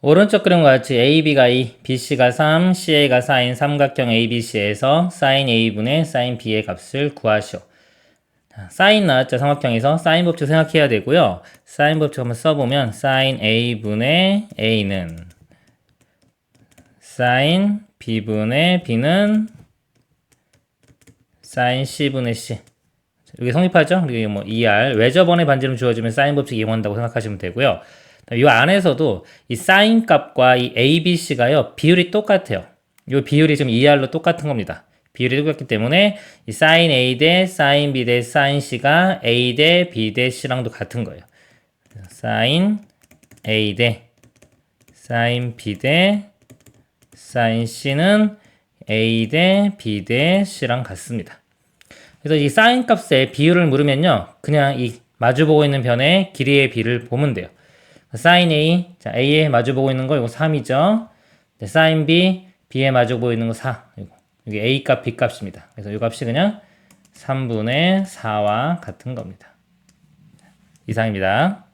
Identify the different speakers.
Speaker 1: 오른쪽 그림과 같이 AB가 2, BC가 3, CA가 4인 삼각형 ABC에서 sin A분의 sin B의 값을 구하시오. 자, 사인 나왔죠 삼각형에서 사인 법칙 생각해야 되고요. 사인 법칙 한번 써보면 sin A분의 A는 sin B분의 B는 sin C분의 C 이게 성립하죠? 그리고 뭐 ER 외접원의 반지름 주어지면 사인 법칙 이용한다고 생각하시면 되고요. 이 안에서도 이 사인 값과 이 ABC가요 비율이 똑같아요. 이 비율이 지금 ER로 똑같은 겁니다. 비율이 똑같기 때문에 이 사인 A 대 사인 B 대 사인 C가 A 대 B 대 C랑도 같은 거예요. 사인 A 대 사인 B 대 사인 C는 A 대 B 대 C랑 같습니다. 그래서 이 사인 값의 비율을 물으면요. 그냥 이 마주보고 있는 변의 길이의 비를 보면 돼요. 사인 A, 자, A에 마주보고 있는 거 이거 3이죠. 네, 사인 B, B에 마주보고 있는 거 4. 이거. 이게 A 값, B 값입니다. 그래서 이 값이 그냥 3분의 4와 같은 겁니다. 이상입니다.